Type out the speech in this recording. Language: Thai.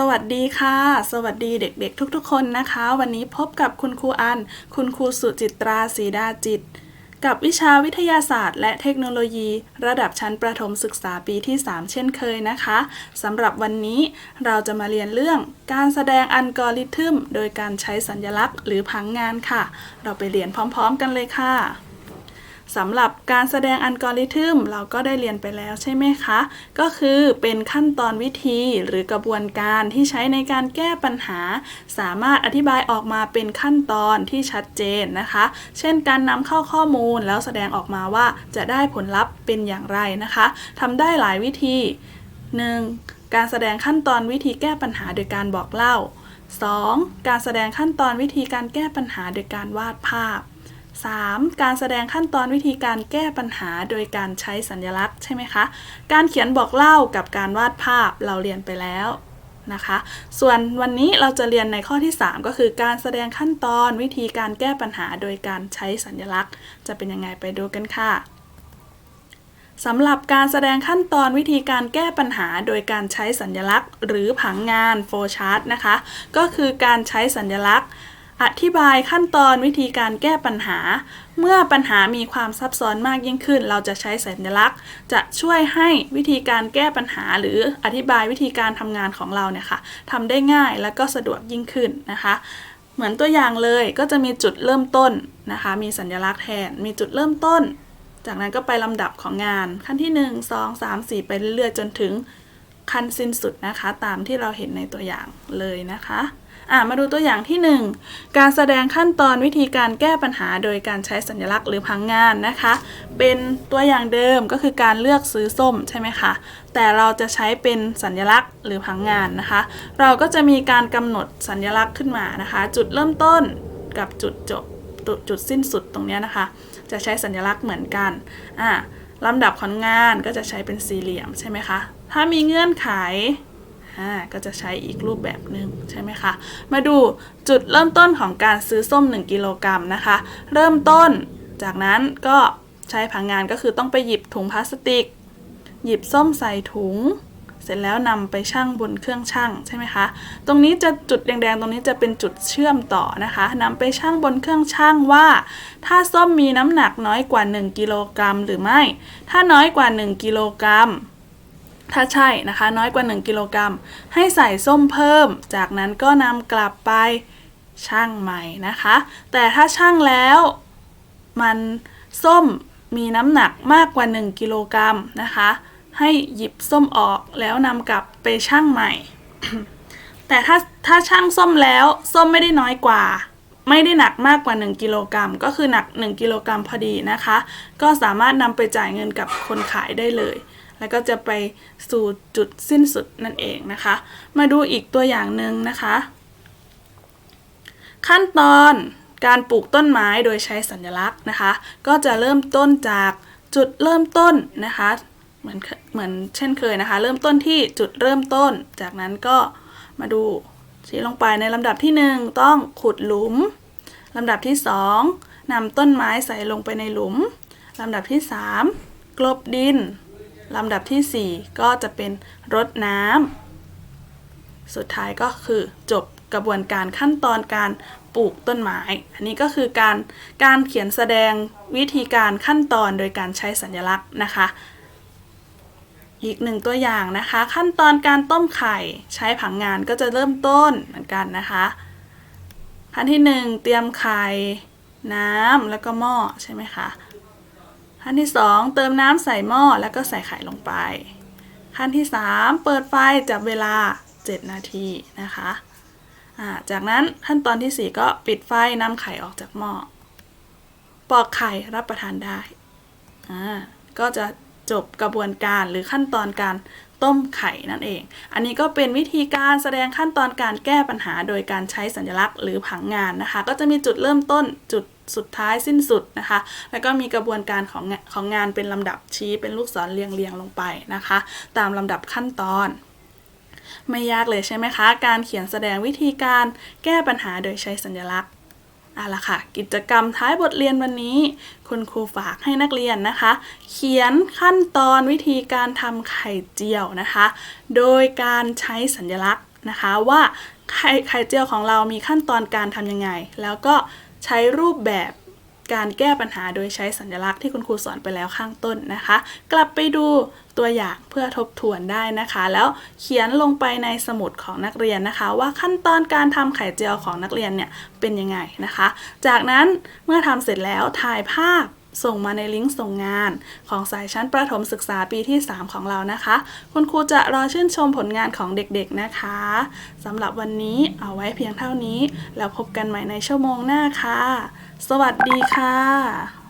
สวัสดีค่ะ สวัสดีเด็กๆ ทุกๆ คนนะคะ วันนี้พบกับคุณครูอัน คุณครูสุจิตราศรีดาจิต กับวิชาวิทยาศาสตร์ และเทคโนโลยี ระดับชั้นประถมศึกษาปีที่ 3 เช่นเคยนะคะสำหรับวันนี้เราจะมาเรียนเรื่องการแสดงอัลกอริทึม โดยการใช้สัญลักษณ์ หรือผังงานค่ะ เราไปเรียนพร้อม ๆ กันเลยค่ะ สำหรับการแสดงอัลกอริทึมเราก็ได้เรียนไปแล้วใช่ไหมคะ ก็คือเป็นขั้นตอนวิธีหรือกระบวนการที่ใช้ในการแก้ปัญหา สามารถอธิบายออกมาเป็นขั้นตอนที่ชัดเจนนะคะ เช่นการนำเข้าข้อมูลแล้วแสดงออกมาว่าจะได้ผลลัพธ์เป็นอย่างไรนะคะทำได้หลายวิธี 1. การแสดงขั้นตอนวิธีแก้ปัญหาโดยการบอกเล่า 2. การแสดงขั้นตอนวิธีการแก้ปัญหาโดยการวาดภาพ 3. การแสดงขั้นตอนวิธีการแก้ปัญหาโดยการใช้สัญลักษณ์ใช่ไหมคะ การเขียนบอกเล่ากับการวาดภาพเราเรียนไปแล้วนะคะ ส่วนวันนี้เราจะเรียนในข้อที่ 3 ก็คือการแสดงขั้นตอนวิธีการแก้ปัญหาโดยการใช้สัญลักษณ์ จะเป็นยังไงไปดูกันค่ะสำหรับการแสดงขั้นตอนวิธีการแก้ปัญหาโดยการใช้สัญลักษณ์ หรือผังงานโฟชาร์ตนะคะ ก็คือการใช้สัญลักษณ์ อธิบายขั้นตอนวิธีการแก้ปัญหา เมื่อปัญหามีความซับซ้อนมากยิ่งขึ้น เราจะใช้สัญลักษณ์ จะช่วยให้วิธีการแก้ปัญหา หรืออธิบายวิธีการทำงานของเราเนี่ยค่ะทำได้ง่ายและก็สะดวกยิ่งขึ้นนะคะ เหมือนตัวอย่างเลยก็จะมีจุดเริ่มต้นนะคะ มีสัญลักษณ์แทน มีจุดเริ่มต้น จากนั้นก็ไปลำดับของงานขั้นที่ 1 2 3 4 ไปเรื่อยๆจนถึง ขั้นสิ้นสุดนะคะ ตามที่เราเห็นในตัวอย่างเลยนะคะอะมาดูตัวอย่างที่ 1 การแสดงขั้นตอนวิธีการแก้ปัญหาโดยการใช้สัญลักษณ์หรือพังงานนะคะ เป็นตัวอย่างเดิมก็คือการเลือกซื้อส้มใช่ไหมคะแต่เราจะใช้เป็นสัญลักษณ์หรือพังงานนะคะ เราก็จะมีการกำหนดสัญลักษณ์ขึ้นมานะคะ จุดเริ่มต้นกับจุดจบจุดสิ้นสุดตรงนี้นะคะ จะใช้สัญลักษณ์เหมือนกันอะลำดับของงานก็จะใช้เป็นสี่เหลี่ยมใช่ไหมคะ ถ้ามีเงื่อนไขก็จะใช้อีกรูปแบบหนึ่งใช่ไหมคะ มาดูจุดเริ่มต้นของการซื้อส้ม 1 กิโลกรัมนะคะ เริ่มต้นจากนั้นก็ใช้ผังงานก็คือต้องไปหยิบถุงพลาสติก หยิบส้มใส่ถุง เสร็จแล้วนำไปชั่งบนเครื่องชั่งใช่ไหมคะ ตรงนี้จะจุดแดงๆ ตรงนี้จะเป็นจุดเชื่อมต่อนะคะนำไปชั่งบนเครื่องชั่งว่า ถ้าส้มมีน้ำหนักน้อยกว่า 1 กิโลกรัมหรือไม่ ถ้าน้อยกว่า 1 กิโลกรัม ถ้าใช่นะคะน้อยกว่า 1 กิโลกรัม ให้ใส่ส้มเพิ่ม จากนั้นก็นำกลับไปชั่งใหม่นะคะ แต่ถ้าชั่งแล้ว มันส้มมีน้ำหนักมากกว่า 1 กิโลกรัมนะคะ ให้หยิบส้มออกแล้วนำกลับไปชั่งใหม่ แต่ถ้าถ้าชั่งส้มแล้ว ส้มไม่ได้น้อยกว่า ไม่ได้หนักมากกว่า 1 กิโลกรัม ก็คือหนัก 1 กิโลกรัมพอดีนะคะ ก็สามารถนำไปจ่ายเงินกับคนขายได้เลย แล้วก็จะไปสู่จุดสิ้นสุดนั่นเองนะคะ มาดูอีกตัวอย่างหนึ่งนะคะ ขั้นตอนการปลูกต้นไม้โดยใช้สัญลักษณ์นะคะ ก็จะเริ่มต้นจากจุดเริ่มต้นนะคะเหมือนเหมือนเช่นเคยนะคะ เริ่มต้นที่จุดเริ่มต้น จากนั้นก็มาดู ชี้ลงไปในลำดับที่ 1 ต้องขุดหลุมลำดับที่2นำต้นไม้ใส่ลงไปในหลุมลำดับที่ 3 กลบดินลำดับที่ 4 ก็จะเป็นรดน้ำสุดท้ายก็คือจบกระบวนการขั้นตอนการปลูกต้นไม้ อันนี้ก็คือการการเขียนแสดงวิธีการขั้นตอนโดยการใช้สัญลักษณ์นะคะ อีกหนึ่งตัวอย่างนะคะ ขั้นตอนการต้มไข่ใช้ผังงานก็จะเริ่มต้นเหมือนกันนะคะ ขั้นที่ 1 เตรียมไข่น้ำแล้วก็หม้อใช่ไหมคะขั้นที่ 2 เติมน้ำใส่หม้อแล้วก็ใส่ไข่ลงไป ขั้นที่ 3 เปิดไฟจับเวลา 7 นาทีนะคะจากนั้นขั้นตอนที่ 4 ก็ปิดไฟนำไข่ออกจากหม้อปอกไข่รับประทานได้ก็จะ จบกระบวนการหรือขั้นตอนการต้มไข่นั่นเอง อันนี้ก็เป็นวิธีการแสดงขั้นตอนการแก้ปัญหาโดยการใช้สัญลักษณ์หรือผังงานนะคะ ก็จะมีจุดเริ่มต้นจุดสุดท้ายสิ้นสุดนะคะ แล้วก็มีกระบวนการของของงานเป็นลำดับชี้เป็นลูกศรเรียงเรียงลงไปนะคะ ตามลำดับขั้นตอนไม่ยากเลยใช่ไหมคะ การเขียนแสดงวิธีการแก้ปัญหาโดยใช้สัญลักษณ์ เอาละค่ะ กิจกรรมท้ายบทเรียนวันนี้ คุณครูฝากให้นักเรียนนะคะ เขียนขั้นตอนวิธีการทำไข่เจียวนะคะ โดยการใช้สัญลักษณ์นะคะว่าไข่ไข่เจียวของเรามีขั้นตอนการทำยังไง แล้วก็ใช้รูปแบบ การแก้ปัญหาโดยใช้สัญลักษณ์ที่คุณครูสอนไปแล้วข้างต้นนะคะ กลับไปดูตัวอย่างเพื่อทบทวนได้นะคะ แล้วเขียนลงไปในสมุดของนักเรียนนะคะ ว่าขั้นตอนการทำไข่เจียวของนักเรียนเนี่ยเป็นยังไงนะคะ จากนั้นเมื่อทำเสร็จแล้วถ่ายภาพ ส่งมาในลิงก์ส่งงาน ของสายชั้นประถมศึกษาปีที่ 3 ของเรานะคะ คุณครูจะรอชื่นชมผลงานของเด็กๆนะคะสำหรับวันนี้เอาไว้เพียงเท่านี้ แล้วพบกันใหม่ในชั่วโมงหน้าค่ะ สวัสดีค่ะ